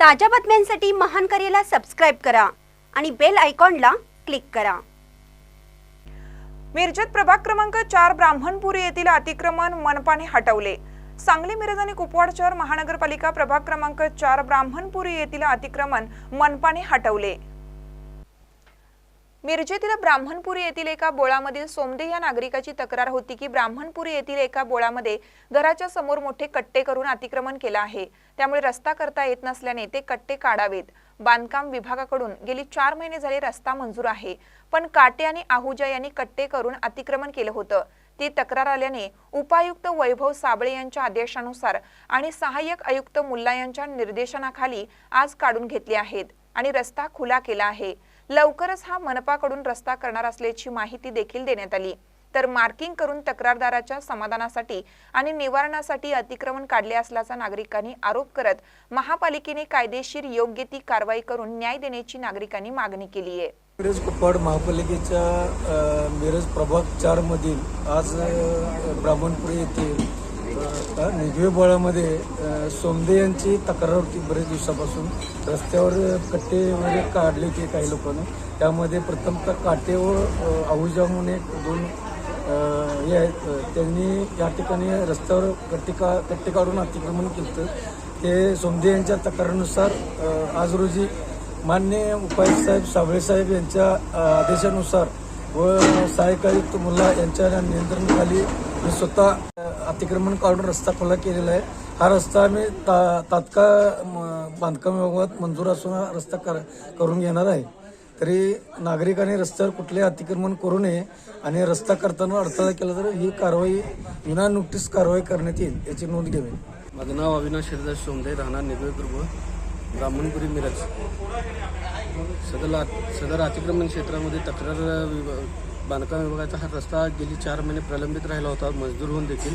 ताज्या बातम्यांसाठी महान करेला सबस्क्राईब करा आणि बेल आयकॉनला क्लिक करा. मिरजेत प्रभाग क्रमांक चार ब्राह्मणपुरी येथील अतिक्रमण मनपाने हटवले. सांगली मिरज आणि कुपवाड शहर महानगरपालिका प्रभाग क्रमांक चार ब्राह्मणपुरी येथील अतिक्रमण मनपाने हटवले. मिरजेतील ब्राह्मणपुरी येथील एका बोळामधील सोमदे या नागरिकाची तक्रार होती की ब्राह्मणपुरी येथील एका बोळामध्ये घराच्या समोर मोठे कट्टे करून अतिक्रमण केलं आहे. त्यामुळे रस्ता करता येत नसल्याने ते कट्टे काढावेत. बांधकाम विभागाकडून गेली चार महिने झाले रस्ता मंजूर आहे. पण काटे आणि आहुजा यांनी कट्टे करून अतिक्रमण केलं होतं. ती तक्रार आल्याने उपायुक्त वैभव साबळे यांच्या आदेशानुसार आणि सहाय्यक आयुक्त मुल्ला यांच्या निर्देशनाखाली आज काढून घेतले आहेत आणि रस्ता खुला केला आहे. लवकरच हा मनपाकडून रस्ता करणार असल्याची माहिती देखील देण्यात आली. तर मार्किंग करून तक्रारदाराच्या समाधानासाठी आणि निवारणासाठी अतिक्रमण काढले असल्याचा नागरिकांनी आरोप करत महापालिकेने कायदेशीर योग्य ती कारवाई करून न्याय देण्याची नागरिकांनी मागणी केली आहे. मिरज कुप्पाड महापालिकेच्या मिरज प्रभाग चारमधील आज ब्राह्मणपुरी येथे निगवे बोळामध्ये सोमदे यांची तक्रार होती बरेच दिवसापासून. रस्त्यावर कट्टे वगैरे काढले होते काही लोकांनी. त्यामध्ये प्रथमतः काटे व आहुजा म्हणून एक दोन हे आहेत. त्यांनी या ठिकाणी रस्त्यावर कट्टे का कट्टे काढून अतिक्रमण केलं ते सोमदे यांच्या तक्रारीनुसार आज रोजी मान्य उपायुक्त साहेब साबळेसाहेब यांच्या आदेशानुसार व सहाय्यक आयुक्त मुल्ला यांच्या नियंत्रणाखाली मी स्वतः अतिक्रमण काढून रस्ता खुला केलेला आहे. हा रस्ता आम्ही ता तात्काळ म, बांधकाम विभागात मंजूर असून हा रस्ता कर करून घेणार आहे. तरी नागरिकांनी रस्त्यावर कुठले अतिक्रमण करू नये आणि रस्ता करताना अडथळा केला तर ही कारवाई विना नोटीस कारवाई करण्यात येईल याची नोंद घ्यावी. माझं नाव अविनाश हरिदास सोमदे राहणार निगळदुर्ग ब्राह्मणपुरी मिरज. सदर सदर अतिक्रमण क्षेत्रामध्ये तक्रार विभाग बांधकाम विभागाचा हा रस्ता गेली चार महिने प्रलंबित राहिला होता मजदूर होऊन देखील.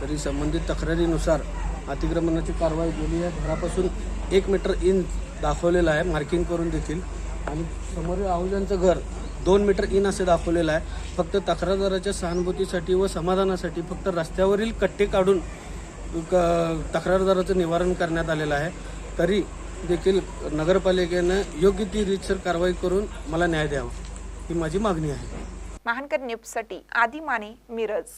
तरी संबंधित तक्रारीनुसार अतिक्रमणाची कारवाई गेली आहे. घरापासून एक मीटर इन दाखवलेलं आहे मार्किंग करून देखील. आणि समोरील आहुजांचं घर दोन मीटर इन असे दाखवलेलं आहे. फक्त तक्रारदाराच्या सहानुभूतीसाठी व समाधानासाठी फक्त रस्त्यावरील कट्टे काढून क- तक्रारदाराचं निवारण करण्यात आलेलं आहे. तरी देखील नगरपालिकेनं योग्य ती रीतसर कारवाई करून मला न्याय द्यावा. ही माझी मागणी आहे. महानकर न्यूजसाठी आदी माने मिरज.